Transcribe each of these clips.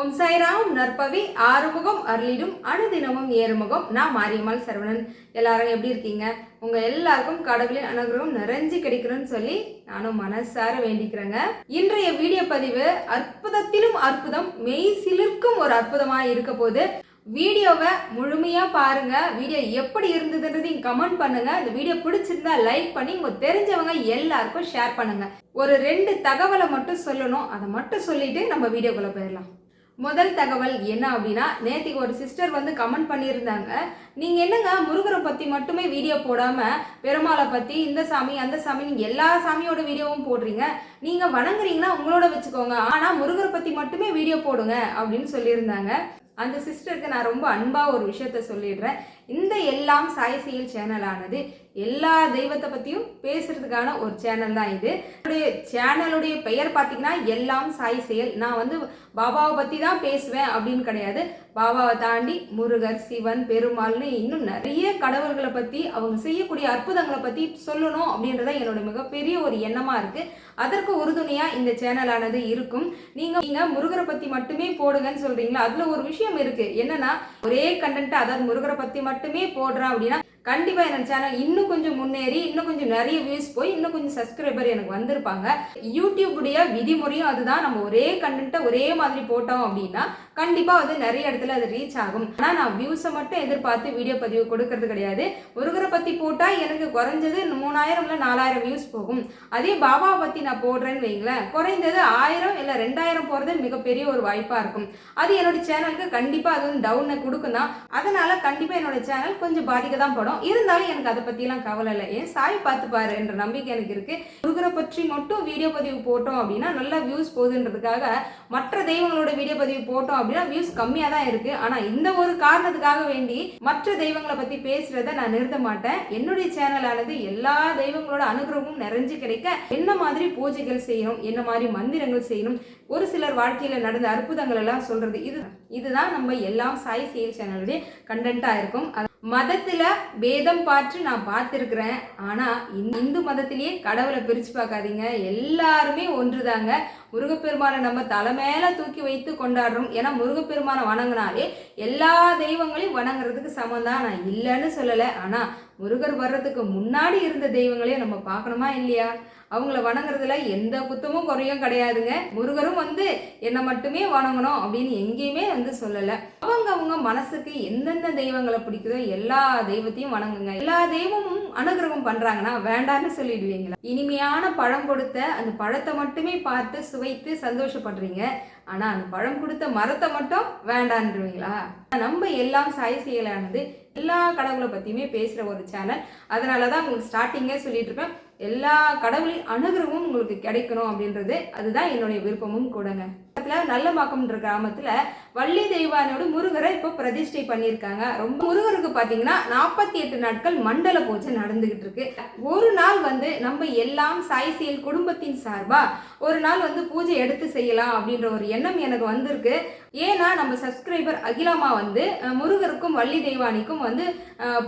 ஓம் சாய்ராம் நற்பவி ஆறுமுகம் அருளிடும் அணுதினமும் ஏறுமுகம். நான் மாரியம்மாள் சரவணன். எல்லாரும் எப்படி இருக்கீங்க? உங்க எல்லாருக்கும் கடவுளின் அனுகிரகம் நிறைஞ்சு கிடைக்கணும்னு சொல்லி நானும் மனசார வேண்டிக்கிறேங்க. இன்றைய வீடியோ பதிவு அற்புதத்திலும் அற்புதம் மெய் சிலிர்க்கும் ஒரு அற்புதமா இருக்க போது வீடியோவை முழுமையாக பாருங்க. வீடியோ எப்படி இருந்ததுன்றதையும் கமெண்ட் பண்ணுங்க. இந்த வீடியோ பிடிச்சிருந்தா லைக் பண்ணி உங்க தெரிஞ்சவங்க எல்லாருக்கும் ஷேர் பண்ணுங்க. ஒரு ரெண்டு தகவலை மட்டும் சொல்லணும். அதை மட்டும் சொல்லிட்டு நம்ம வீடியோக்குள்ள போயிடலாம். முதல் தகவல் என்ன அப்படின்னா நேற்றுக்கு ஒரு சிஸ்டர் வந்து கமெண்ட் பண்ணியிருந்தாங்க. நீங்கள் என்னங்க முருகரை பற்றி மட்டுமே வீடியோ போடாமல் பெருமாளை பற்றி இந்த சாமி அந்த சாமி நீங்கள் எல்லா சாமியோட வீடியோவும் போடுறீங்க. நீங்கள் வணங்குறீங்கன்னா உங்களோட வச்சுக்கோங்க. ஆனால் முருகரை பற்றி மட்டுமே வீடியோ போடுங்க அப்படின்னு சொல்லியிருந்தாங்க. அந்த சிஸ்டருக்கு நான் ரொம்ப அன்பாக ஒரு விஷயத்த சொல்லிடுறேன். இந்த எல்லாம் சாய் சேனலானது எல்லா தெய்வத்தை பற்றியும் பேசுறதுக்கான ஒரு சேனல் தான் இது. என்னுடைய சேனலுடைய பெயர் பார்த்தீங்கன்னா எல்லாம் சாய் செயல். நான் வந்து பாபாவை பற்றி தான் பேசுவேன் அப்படின்னு கிடையாது. பாபாவை தாண்டி முருகர் சிவன் பெருமாள்னு இன்னும் நிறைய கடவுள்களை பற்றி அவங்க செய்யக்கூடிய அற்புதங்களை பற்றி சொல்லணும் அப்படின்றத என்னோட மிகப்பெரிய ஒரு எண்ணமாக இருக்குது அதற்கு உறுதுணையாக இந்த சேனலானது இருக்கும். நீங்கள் நீங்கள் முருகரை பற்றி மட்டுமே போடுங்கன்னு சொல்கிறீங்களா அதில் ஒரு விஷயம் இருக்குது என்னென்னா ஒரே கண்டென்ட் அதாவது முருகரை பற்றி மட்டும் மட்டுமே போடுறேன் அப்படின்னா கண்டிப்பாக என்னோட சேனல் இன்னும் கொஞ்சம் முன்னேறி இன்னும் கொஞ்சம் நிறைய வியூஸ் போய் இன்னும் கொஞ்சம் சப்ஸ்கிரைபர் எனக்கு வந்திருப்பாங்க. யூடியூபுடைய விதிமுறையும் அதுதான். நம்ம ஒரே கண்டென்ட்டை ஒரே மாதிரி போட்டோம் அப்படின்னா கண்டிப்பாக அது நிறைய இடத்துல அது ரீச் ஆகும். ஆனால் நான் வியூஸை மட்டும் எதிர்பார்த்து வீடியோ பதிவு கொடுக்கறது கிடையாது. முருகரை பற்றி போட்டால் எனக்கு குறைஞ்சது மூணாயிரம் இல்லை நாலாயிரம் வியூஸ் போகும். அதே பாபாவை பற்றி நான் போடுறேன்னு வைங்களேன் குறைந்தது ஆயிரம் இல்லை ரெண்டாயிரம் போகிறது மிகப்பெரிய ஒரு வாய்ப்பாக இருக்கும். அது என்னோட சேனலுக்கு கண்டிப்பாக அது வந்து டவுனை கொடுக்கும் தான். அதனால கண்டிப்பாக என்னோட சேனல் கொஞ்சம் பாதிக்க தான் படும். இருந்தாலும் எனக்கு அதை பற்றிலாம் கவலை இல்லை. ஏன் சாய் பார்த்துப்பாரு என்ற நம்பிக்கை எனக்கு இருக்குது முருகரை பற்றி மட்டும் வீடியோ பதிவு போட்டோம் அப்படின்னா நல்லா வியூஸ் போகுதுன்றதுக்காக மற்ற தெய்வங்களோட வீடியோ பதிவு போட்டோம் அப்படின்னா வியூஸ் கம்மியாக தான் இருக்குது ஆனால் இந்த ஒரு காரணத்துக்காக வேண்டி மற்ற தெய்வங்களை பற்றி பேசுகிறத நான் நிறுத்த மாட்டேன். என்னுடைய சேனலானது எல்லா தெய்வங்களோட அனுகிரகமும் நிறைஞ்சு கிடைக்க என்ன மாதிரி பூஜைகள் செய்யணும் என்ன மாதிரி மந்திரங்கள் செய்யணும் ஒரு சிலர் வாழ்க்கையில் நடந்த அற்புதங்கள் எல்லாம் சொல்கிறது இது இதுதான் நம்ம எல்லாம் சாய் செயல் சேனலுடைய கண்டென்ட்டாக இருக்கும். அது மதத்தில் பேதம் பார்த்து நான் பார்த்துருக்குறேன். ஆனால் இந்து மதத்திலேயே கடவுளை பிரித்து பார்க்காதீங்க. எல்லாருமே ஒன்றுதாங்க. முருகப்பெருமானை நம்ம தலை மேலே தூக்கி வைத்து கொண்டாடுறோம். ஏன்னா முருகப்பெருமானை வணங்கினாலே எல்லா தெய்வங்களையும் வணங்குறதுக்கு சமம் தான் நான் இல்லைன்னு சொல்லலை. ஆனால் முருகர் வர்றதுக்கு முன்னாடி இருந்த தெய்வங்களையும் நம்ம பார்க்கணுமா இல்லையா? அவங்கள வணங்குறதுல எந்த குத்தமும் குறையும் கிடையாதுங்க. முருகரும் வந்து என்னை மட்டுமே வணங்கணும் அப்படின்னு எங்கேயுமே வந்து சொல்லலை. அவங்க அவங்க மனசுக்கு எந்தெந்த தெய்வங்களை பிடிக்குதோ எல்லா தெய்வத்தையும் வணங்குங்க. எல்லா தெய்வமும் அனுகிரகம் பண்றாங்கன்னா வேண்டான்னு சொல்லிடுவீங்களா? இனிமையான பழம் கொடுத்த அந்த பழத்தை மட்டுமே பார்த்து சுவைத்து சந்தோஷப்படுறீங்க. ஆனா அந்த பழம் கொடுத்த மரத்தை மட்டும் வேண்டான்றீங்களா நம்ம எல்லாம் சாய் செயலானது எல்லா கடவுளை பற்றியுமே பேசுகிற ஒரு சேனல் அதனால தான் உங்களுக்கு ஸ்டார்டிங்கே சொல்லிட்டு இருப்பேன். எல்லா கடவுளின் அனுகிரகமும் உங்களுக்கு கிடைக்கணும் அப்படின்றது அதுதான் என்னுடைய விருப்பமும் கூடங்க. பக்கத்துல நல்லமாக்கம்ன்ற கிராமத்துல வள்ளி தெய்வானோட முருகரை இப்போ பிரதிஷ்டை பண்ணியிருக்காங்க. ரொம்ப முருகருக்கு பார்த்தீங்கன்னா நாற்பத்தி எட்டு நாட்கள் மண்டல பூஜை நடந்துகிட்டு இருக்கு. ஒரு நாள் வந்து நம்ம எல்லாம் சாய் செயல் குடும்பத்தின் சார்பா ஒரு நாள் வந்து பூஜை எடுத்து செய்யலாம் அப்படின்ற ஒரு எண்ணம் எனக்கு வந்திருக்கு. ஏன்னா நம்ம சப்ஸ்கிரைபர் அகிலாமா வந்து முருகருக்கும் வள்ளி தெய்வானிக்கும் வந்து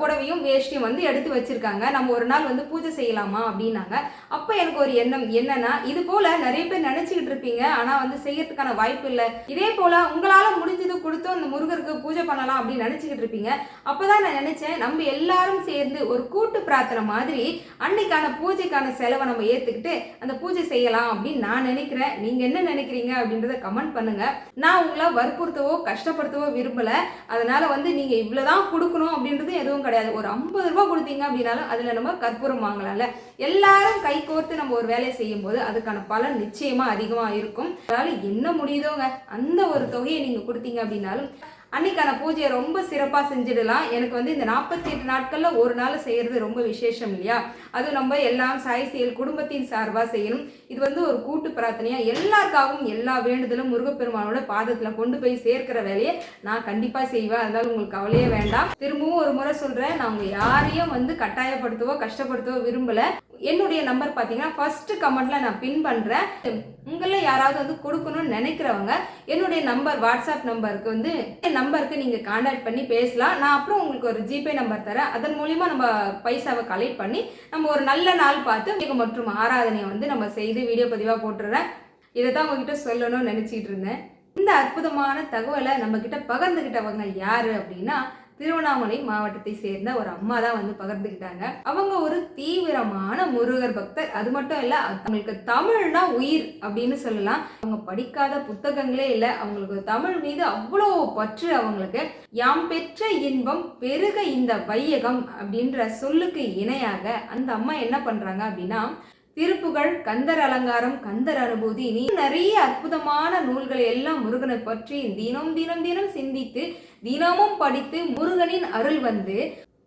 புடவையும் வேஷ்டியும் வந்து எடுத்து வச்சிருக்காங்க. நம்ம ஒரு நாள் வந்து பூஜை செய்யலாமா அப்படின்னாங்க. அப்போ எனக்கு ஒரு எண்ணம் என்னன்னா இது போல நிறைய பேர் நினைச்சுக்கிட்டு இருப்பீங்க. ஆனா வந்து கிடைக்கிறதுக்கான வாய்ப்பு இல்லை. இதே போல உங்களால முடிஞ்சது கொடுத்து அந்த முருகருக்கு பூஜை பண்ணலாம் அப்படின்னு நினைச்சுக்கிட்டு இருப்பீங்க. அப்பதான் நான் நினைச்சேன் நம்ம எல்லாரும் சேர்ந்து ஒரு கூட்டு பிரார்த்தனை மாதிரி அன்னைக்கான பூஜைக்கான செலவை நம்ம ஏத்துக்கிட்டு அந்த பூஜை செய்யலாம் அப்படின்னு நான் நினைக்கிறேன். நீங்க என்ன நினைக்கிறீங்க அப்படின்றத கமெண்ட் பண்ணுங்க. நான் உங்களை வற்புறுத்தவோ கஷ்டப்படுத்தவோ விரும்பல. அதனால வந்து நீங்க இவ்வளவுதான் கொடுக்கணும் அப்படின்றது எதுவும் கிடையாது. ஒரு ஐம்பது ரூபாய் கொடுத்தீங்க அப்படின்னாலும் அதுல நம்ம கற்பூரம் வாங்கலாம்ல. எல்லாரும் கை கோர்த்து நம்ம ஒரு வேலையை செய்யும் போது அதுக்கான பலன் நிச்சயமா அதிகமா இருக்கும். அதனால என்ன என்ன முடியுதோங்க? அந்த ஒரு தொகையை நீங்கள் கொடுத்தீங்க அப்படின்னாலும் அன்னைக்கான பூஜையை ரொம்ப சிறப்பாக செஞ்சிடலாம். எனக்கு வந்து இந்த நாற்பத்தி எட்டு நாட்களில் ஒரு நாள் செய்கிறது ரொம்ப விசேஷம் இல்லையா? அதுவும் நம்ம எல்லாம் சாய் செயல் குடும்பத்தின் சார்பாக செய்யணும். இது வந்து ஒரு கூட்டு பிரார்த்தனையாக எல்லாருக்காகவும் எல்லா வேண்டுதலும் முருகப்பெருமானோட பாதத்தில் கொண்டு போய் சேர்க்கிற வேலையை நான் கண்டிப்பாக செய்வேன். அதனால உங்களுக்கு கவலையே வேண்டாம். திரும்பவும் ஒரு முறை சொல்கிறேன் நான் உங்கள் யாரையும் வந்து கட்டாயப்படுத்தவோ கஷ்டப்படுத்தவோ விரும்பலை. என்னுடைய நம்பர் பார்த்தீங்கன்னா ஃபர்ஸ்ட் கமெண்ட்ல நான் பின் பண்ணுறேன் உங்களில் யாராவது வந்து கொடுக்கணும்னு நினைக்கிறவங்க என்னுடைய நம்பர் வாட்ஸ்அப் நம்பருக்கு வந்து என் நம்பருக்கு நீங்கள் காண்டாக்ட் பண்ணி பேசலாம். நான் அப்புறம் உங்களுக்கு ஒரு ஜிபே நம்பர் தரேன். அதன் மூலிமா நம்ம பைசாவை கலெக்ட் பண்ணி நம்ம ஒரு நல்ல நாள் பார்த்து மிக மற்றும் ஆராதனையை வந்து நம்ம செய்து வீடியோ பதிவாக போட்டுடுறேன். இதை தான் உங்ககிட்ட சொல்லணும்னு நினச்சிட்டு இருந்தேன். இந்த அற்புதமான தகவலை நம்ம கிட்ட பகிர்ந்துகிட்டவங்க யாரு அப்படின்னா திருவண்ணாமலை மாவட்டத்தை சேர்ந்த ஒரு அம்மா தான் வந்து பகிர்ந்துக்கிட்டாங்க அவங்க ஒரு தீவிரமான முருகர் பக்தர். அது மட்டும் இல்ல அவங்களுக்கு தமிழ்னா உயிர் அப்படின்னு சொல்லலாம். அவங்க படிக்காத புத்தகங்களே இல்லை. அவங்களுக்கு தமிழ் மீது அவ்வளோ பற்று அவங்களுக்கு. யாம் பெற்ற இன்பம் பெருக இந்த வையகம் அப்படின்ற சொல்லுக்கு இணையாக அந்த அம்மா என்ன பண்றாங்க அப்படின்னா திருப்புகழ் கந்தர் அலங்காரம் கந்தர் அனுபூதி நீ நிறைய அற்புதமான நூல்களை எல்லாம் முருகனை பற்றி தினம் தினம் தினம் சிந்தித்து தினமும் படித்து முருகனின் அருள் வந்து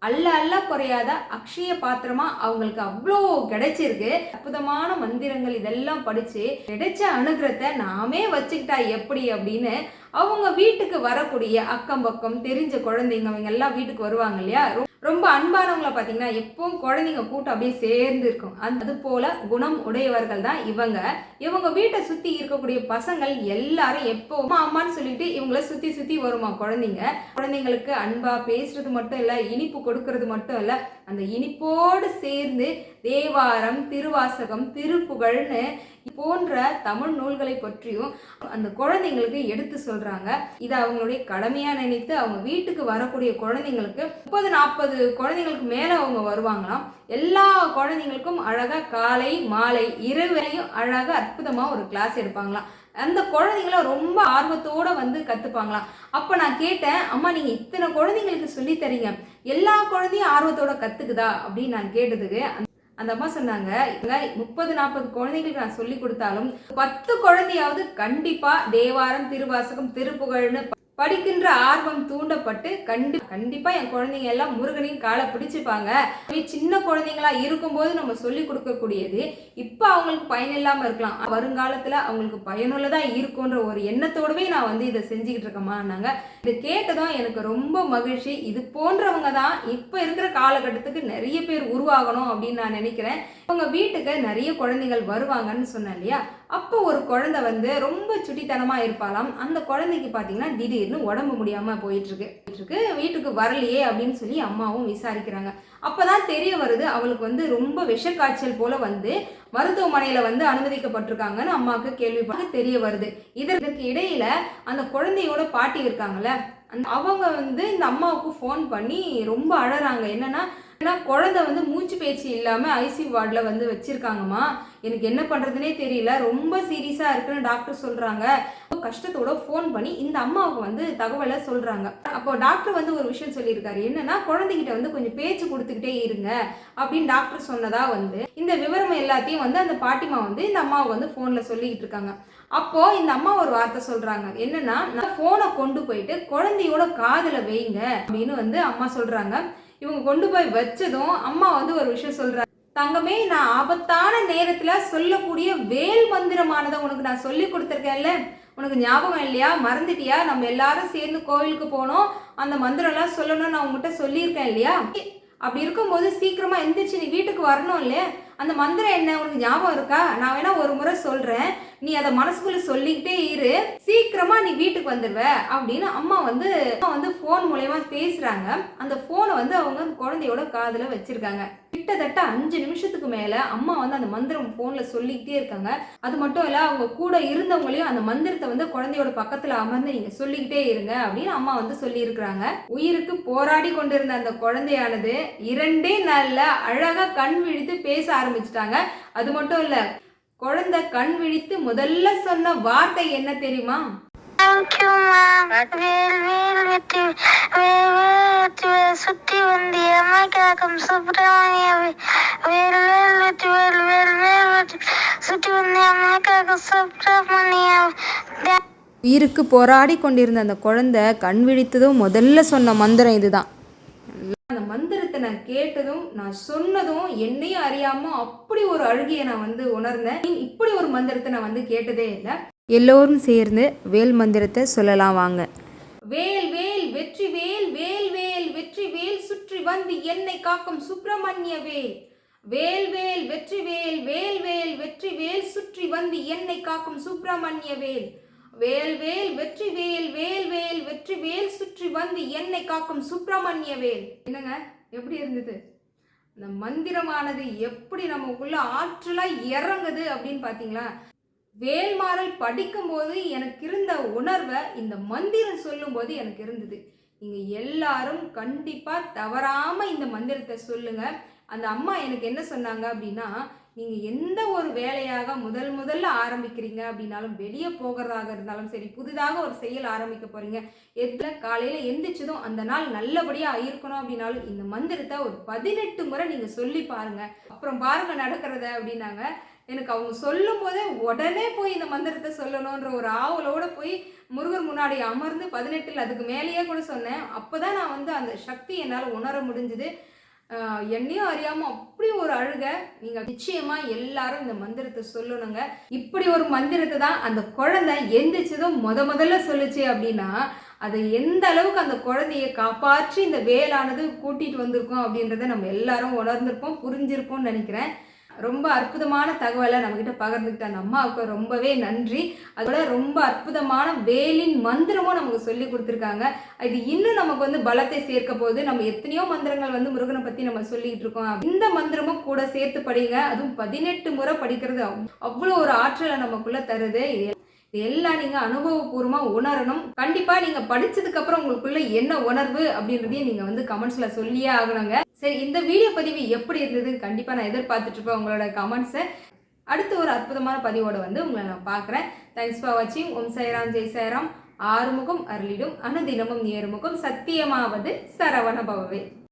அல்ல அல்ல குறையாத அக்ஷய பாத்திரமா அவங்களுக்கு அவ்வளோ கிடைச்சிருக்கு. அற்புதமான மந்திரங்கள் இதெல்லாம் படிச்சு கிடைச்ச அனுகிரத்தை நாமே வச்சுக்கிட்டா எப்படி அப்படின்னு அவங்க வீட்டுக்கு வரக்கூடிய அக்கம் பக்கம் தெரிஞ்ச குழந்தைங்க அவங்க எல்லாம் வீட்டுக்கு வருவாங்க இல்லையா? ரொ- ரொம்ப அன்பானவங்கள பார்த்தீங்கன்னா எப்பவும் குழந்தைங்க கூட்டம் அப்படியே சேர்ந்து இருக்கும். அது போல குணம் உடையவர்கள் தான் இவங்க. இவங்க வீட்டை சுத்தி இருக்கக்கூடிய பசங்கள் எல்லாரும் எப்போ அம்மான்னு சொல்லிட்டு இவங்கள சுத்தி சுத்தி வருமா குழந்தைங்க? குழந்தைங்களுக்கு அன்பா பேசுறது மட்டும் இல்ல இனிப்பு கொடுக்கறது மட்டும் இல்ல அந்த இனிப்போடு சேர்ந்து தேவாரம் திருவாசகம் திருப்புகழ்னு போன்ற தமிழ் நூல்களை பற்றியும் அந்த குழந்தைங்களுக்கு எடுத்து சொல்கிறாங்க இதை அவங்களுடைய கடமையாக நினைத்து அவங்க வீட்டுக்கு வரக்கூடிய குழந்தைங்களுக்கு முப்பது நாற்பது குழந்தைங்களுக்கு மேல அவங்க வருவாங்களாம். எல்லா குழந்தைங்களுக்கும் அழகா காலை மாலை இரவுலையும் அழகா அற்புதமா ஒரு கிளாஸ் எடுப்பாங்களாம். அந்த குழந்தைங்கள ரொம்ப ஆர்வத்தோட வந்து கத்துப்பாங்களாம். அப்ப நான் கேட்டேன் அம்மா நீங்க இத்தனை குழந்தைங்களுக்கு சொல்லித்தரீங்க எல்லா குழந்தையும் ஆர்வத்தோட கத்துக்குதா? அப்படின்னு நான் கேட்டதுக்கு அந்த- அம்மா சொன்னாங்க முப்பது நாற்பது குழந்தைங்களுக்கு நான் சொல்லி கொடுத்தாலும் பத்து குழந்தையாவது கண்டிப்பா தேவாரம் திருவாசகம் திருப்புகழ்னு படிக்கின்ற ஆர்வம் தூண்டப்பட்டு கண்டி கண்டிப்பாக என் குழந்தைங்க எல்லாம் முருகனின் காலை பிடிச்சிப்பாங்க. சின்ன குழந்தைங்களா இருக்கும்போது நம்ம சொல்லி கொடுக்கக்கூடியது இப்போ அவங்களுக்கு பயனில்லாம இருக்கலாம். வருங்காலத்தில் அவங்களுக்கு பயனுள்ளதாக இருக்குன்ற ஒரு எண்ணத்தோடவே நான் வந்து இதை செஞ்சுக்கிட்டு இருக்கேம்மான்னாங்க. இதை கேட்டதும் எனக்கு ரொம்ப மகிழ்ச்சி. இது போன்றவங்க தான் இப்போ இருக்கிற காலகட்டத்துக்கு நிறைய பேர் உருவாகணும் அப்படின்னு நான் நினைக்கிறேன். உங்கள் வீட்டுக்கு நிறைய குழந்தைகள் வருவாங்கன்னு சொன்னேன் இல்லையா? அப்போ ஒரு குழந்தை வந்து ரொம்ப சுட்டித்தனமாக இருப்பாலாம் அந்த குழந்தைக்கு பார்த்தீங்கன்னா திடீர்னு உடம்பு முடியாமல் போயிட்டுருக்கு. வீட்டுக்கு வரலையே அப்படின்னு சொல்லி அம்மாவும் விசாரிக்கிறாங்க. அப்போ தான் தெரிய வருது அவளுக்கு வந்து ரொம்ப விஷக்காய்ச்சல் போல் வந்து மருத்துவமனையில் வந்து அனுமதிக்கப்பட்டிருக்காங்கன்னு அம்மாவுக்கு கேள்விப்பட்டு தெரிய வருது. இதற்கு இடையில அந்த குழந்தையோட பாட்டி இருக்காங்கல்ல அந்த அவங்க வந்து இந்த அம்மாவுக்கு ஃபோன் பண்ணி ரொம்ப அழறாங்க. என்னன்னா ஏன்னா குழந்தை வந்து மூச்சு பேச்சு இல்லாமல் ஐசி வார்டில் வந்து வச்சுருக்காங்கம்மா. எனக்கு என்ன பண்ணுறதுனே தெரியல. ரொம்ப சீரியஸாக இருக்குன்னு டாக்டர் சொல்கிறாங்க கஷ்டத்தோட ஃபோன் பண்ணி இந்த அம்மாவுக்கு வந்து தகவலை சொல்கிறாங்க அப்போ டாக்டர் வந்து ஒரு விஷயம் சொல்லியிருக்காரு. என்னன்னா குழந்தைகிட்ட வந்து கொஞ்சம் பேச்சு கொடுத்துக்கிட்டே இருங்க அப்படின்னு டாக்டர் சொன்னதா வந்து இந்த விவரம் எல்லாத்தையும் வந்து அந்த பாட்டிமா வந்து இந்த அம்மாவுக்கு வந்து ஃபோனில் சொல்லிக்கிட்டு இருக்காங்க. அப்போ இந்த அம்மா ஒரு வார்த்தை சொல்றாங்க. என்னன்னா நான் ஃபோனை கொண்டு போயிட்டு குழந்தையோட காதில் வைங்க அப்படின்னு வந்து அம்மா சொல்றாங்க. இவங்க கொண்டு போய் வச்சதும் அம்மா வந்து ஒரு விஷயம் சொல்கிறாரு தங்கமே நான் ஆபத்தான நேரத்தில் சொல்லக்கூடிய வேல் மந்திரமானதை உனக்கு நான் சொல்லி கொடுத்துருக்கேன்ல. உனக்கு ஞாபகம் இல்லையா? மறந்துட்டியா? நம்ம எல்லாரும் சேர்ந்து கோவிலுக்கு போனோம். அந்த மந்திரம்லாம் சொல்லணும்னு நான் உங்ககிட்ட சொல்லியிருக்கேன் இல்லையா? அப்படி இருக்கும்போது சீக்கிரமாக எந்திரிச்சு நீ வீட்டுக்கு வரணும் இல்லையா? அந்த மந்திரம் என்ன? உனக்கு ஞாபகம் இருக்கா? நான் வேணா ஒரு முறை சொல்றேன். நீ அதை மனசுக்குள்ள சொல்லிக்கிட்டே இரு. சீக்கிரமா நீ வீட்டுக்கு வந்துடுவ அப்படின்னு அம்மா வந்து அம்மா வந்து ஃபோன் மூலயமா பேசுறாங்க. அந்த ஃபோனை வந்து அவங்க அந்த குழந்தையோட காதில் வச்சிருக்காங்க. கிட்டத்தட்ட அஞ்சு நிமிஷத்துக்கு மேல அம்மா வந்து அந்த மந்திரம் ஃபோன்ல சொல்லிக்கிட்டே இருக்காங்க. அது மட்டும் இல்ல அவங்க கூட இருந்தவங்களையும் அந்த மந்திரத்தை வந்து குழந்தையோட பக்கத்துல அமர்ந்து நீங்க சொல்லிக்கிட்டே இருங்க அப்படின்னு அம்மா வந்து சொல்லி இருக்கிறாங்க உயிருக்கு போராடி கொண்டிருந்த அந்த குழந்தையானது இரண்டே நாள்ல அழகா கண் விழித்து பேச ஆரம்பிச்சிட்டாங்க. அது மட்டும் இல்ல குழந்தை கண் விழித்து முதல்ல சொன்ன வார்த்தை என்ன தெரியுமா? தேங்க்யூம்மா வேல் வேல் வெற்றி வேல் வேல் வேல் சுத்தி வந்தி கேக்கும் சுப்பிரமணிய வேல் வேல் வெற்றி வேல் வேல் வேல் வெற்றி சுத்தி வந்தி அம்மைக்காக்கும் சுப்பிரமணிய உயிருக்கு போராடி கொண்டிருந்த அந்த குழந்தை கண் விழித்ததும் முதல்ல சொன்ன மந்திரம் இதுதான். மந்திரத்தை நான் கேட்டதும் நான் சொன்னதும் என்னையும் அறியாம அப்படி ஒரு அழுகியை நான் வந்து உணர்ந்தேன். இப்படி ஒரு மந்திரத்தை நான் வந்து கேட்டதே இல்லை. எல்லோரும் சேர்ந்து வேல் மந்திரத்தை சொல்லலாம் வாங்க. வேல் வேல் வெற்றி வேல் வேல் வேல் வெற்றி வேல் சுற்றி வந்து என்னை காக்கும் சுப்பிரமணிய வேல். வேல் வேல் வெற்றி வேல் வேல் வேல் வெற்றி வேல் சுற்றி வந்து என்னை காக்கும் சுப்பிரமணிய வேல். வேல் வேல் வெற்றி வேல் வேல் வேல் வெற்றி வேல் சுற்றி வந்து என்னை காக்கும் சுப்பிரமணிய வேல். என்னங்க? எப்படி இருந்தது? இந்த மந்திரமானது எப்படி நமக்குள்ள ஆற்றலாக இறங்குது அப்படின்னு பார்த்தீங்களா வேல்மாறல் படிக்கும்போது எனக்கு இருந்த உணர்வை இந்த மந்திரம் சொல்லும்போது எனக்கு இருந்தது. நீங்கள் எல்லாரும் கண்டிப்பாக தவறாமல் இந்த மந்திரத்தை சொல்லுங்கள் அந்த அம்மா எனக்கு என்ன சொன்னாங்க அப்படின்னா நீங்கள் எந்த ஒரு வேலையாக முதல் முதல்ல ஆரம்பிக்கிறீங்க அப்படின்னாலும் வெளியே போகிறதாக இருந்தாலும் சரி புதிதாக ஒரு செயல் ஆரம்பிக்க போகிறீங்க எதில் காலையில் எந்திரிச்சதும் அந்த நாள் நல்லபடியாக இருக்கணும் அப்படின்னாலும் இந்த மந்திரத்தை ஒரு பதினெட்டு முறை நீங்கள் சொல்லி பாருங்கள் அப்புறம் பாருங்கள் நடக்கிறத அப்படின்னாங்க. எனக்கு அவங்க சொல்லும் போதே உடனே போய் இந்த மந்திரத்தை சொல்லணுன்ற ஒரு ஆவலோடு போய் முருகர் முன்னாடி அமர்ந்து பதினெட்டில் அதுக்கு மேலேயே கூட சொன்னேன். அப்போ தான் நான் வந்து அந்த சக்தி என்னால் உணர முடிஞ்சுது. என்னையும் அறியாமல் அப்படி ஒரு அழுக. நீங்கள் நிச்சயமாக எல்லாரும் இந்த மந்திரத்தை சொல்லணுங்க. இப்படி ஒரு மந்திரத்தை தான் அந்த குழந்தை எந்திரிச்சதும் முத முதல்ல சொல்லுச்சு அப்படின்னா அதை எந்த அளவுக்கு அந்த குழந்தைய காப்பாற்றி இந்த வேலானது கூட்டிகிட்டு வந்திருக்கோம் அப்படின்றத நம்ம எல்லாரும் உணர்ந்திருப்போம் புரிஞ்சிருப்போம்னு நினைக்கிறேன். ரொம்ப அற்புதமான தகவலை நம்மக்கிட்ட பகிர்ந்துக்கிட்ட அந்த அம்மாவுக்கு ரொம்பவே நன்றி. அதோட ரொம்ப அற்புதமான வேலின் மந்திரமும் நமக்கு சொல்லி கொடுத்துருக்காங்க. இது இன்னும் நமக்கு வந்து பலத்தை சேர்க்க போகுது. நம்ம எத்தனையோ மந்திரங்கள் வந்து முருகனை பற்றி நம்ம சொல்லிக்கிட்டு இருக்கோம். இந்த மந்திரமும் கூட சேர்த்து படிங்க. அதுவும் பதினெட்டு முறை படிக்கிறது அவ்வளோ ஒரு ஆற்றலை நமக்குள்ளே தருது. இது எல்லாம் நீங்கள் அனுபவபூர்வமாக உணரணும். கண்டிப்பாக நீங்கள் படிச்சதுக்கப்புறம் உங்களுக்குள்ள என்ன உணர்வு அப்படின்றதையும் நீங்கள் வந்து கமெண்ட்ஸில் சொல்லியே ஆகணுங்க. சரி இந்த வீடியோ பதிவு எப்படி இருந்தது கண்டிப்பாக நான் எதிர்பார்த்துட்ருப்பேன் உங்களோட கமெண்ட்ஸை அடுத்து ஒரு அற்புதமான பதிவோடு வந்து உங்களை நான் பார்க்குறேன். தேங்க்ஸ் ஃபார் வாட்சிங் ஓம் சைராம் ஜெய் சைராம் ஆறுமுகம் அருளிடும். அனுதினமும் நேர்முகம். சத்தியமாவது சரவண பவவே.